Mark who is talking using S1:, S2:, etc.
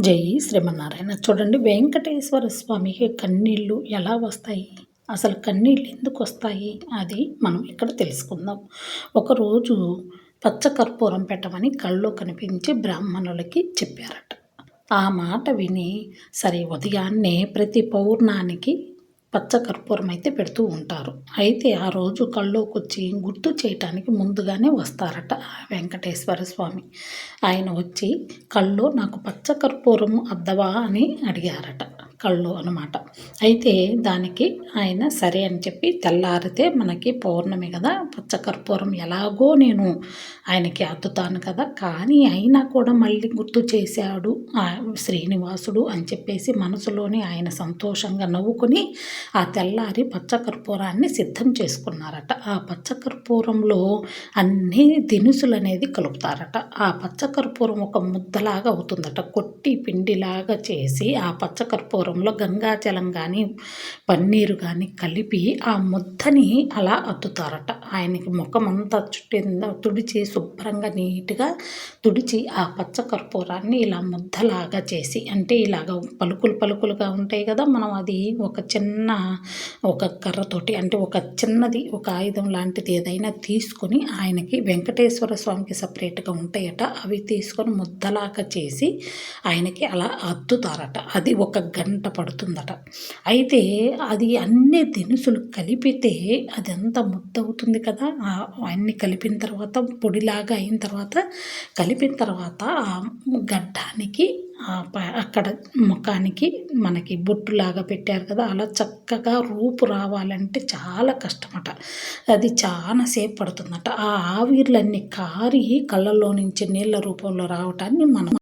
S1: జై శ్రీమన్నారాయణ. చూడండి వెంకటేశ్వర స్వామికి కన్నీళ్ళు ఎలా వస్తాయి? అసలు కన్నీళ్ళు ఎందుకు వస్తాయి? అది మనం ఇక్కడ తెలుసుకుందాం. ఒకరోజు పచ్చకర్పూరం పెట్టమని కళ్ళు కనిపించి బ్రాహ్మణులకి చెప్పారట. ఆ మాట విని సరే ఉదయాన్నే ప్రతి పౌర్ణానికి పచ్చ కర్పూరం అయితే పెడుతూ ఉంటారు. అయితే ఆ రోజు కళ్ళోకి వచ్చి గుర్తు చేయటానికి ముందుగానే వస్తారట వెంకటేశ్వర స్వామి. ఆయన వచ్చి కళ్ళు నాకు పచ్చ కర్పూరం అద్దవా? అని అడిగారట. కళ్ళు అనమాట అయితే దానికి ఆయన సరే అని చెప్పి తెల్లారితే మనకి పౌర్ణమి కదా పచ్చకర్పూరం ఎలాగో నేను ఆయనకి అద్దుతాను కదా. కానీ అయినా కూడా మళ్ళీ గుర్తు చేశాడు శ్రీనివాసుడు అని చెప్పేసి మనసులోని ఆయన సంతోషంగా నవ్వుకొని ఆ తెల్లారి పచ్చకర్పూరాన్ని సిద్ధం చేసుకున్నారట. ఆ పచ్చకర్పూరంలో అన్ని దినుసులు అనేది కలుపుతారట. ఆ పచ్చకర్పూరం ఒక ముద్దలాగా అవుతుందట. కొట్టి పిండిలాగా చేసి ఆ పచ్చకర్పూరం రూపంలో గంగాజలం కానీ పన్నీరు కానీ కలిపి ఆ ముద్దని అలా అద్దుతారట. ఆయనకి ముఖం అంతా చుట్టి తుడిచి శుభ్రంగా నీట్గా తుడిచి ఆ పచ్చ కర్పూరాన్ని ఇలా ముద్దలాగా చేసి అంటే ఇలాగ పలుకులు పలుకులుగా ఉంటాయి కదా మనం అది ఒక చిన్న ఒక కర్రతోటి అంటే ఒక చిన్నది ఒక ఆయుధం లాంటిది ఏదైనా తీసుకొని ఆయనకి వెంకటేశ్వర స్వామికి సపరేట్గా ఉంటాయట. అవి తీసుకొని ముద్దలాగా చేసి ఆయనకి అలా అద్దుతారట. అది ఒక గంట గంట పడుతుందట. అయితే అది అన్ని దినుసులు కలిపితే అది ఎంత కదా. అన్నీ కలిపిన తర్వాత పొడిలాగా అయిన తర్వాత కలిపిన తర్వాత ఆ గడ్డానికి అక్కడ ముఖానికి మనకి బొట్టులాగా పెట్టారు కదా. అలా చక్కగా రూపు రావాలంటే చాలా కష్టమట. అది చాలా సేపు పడుతుందట. ఆ ఆవిర్లన్నీ కారి కళ్ళల్లో నుంచి నీళ్ళ రూపంలో రావటాన్ని మనం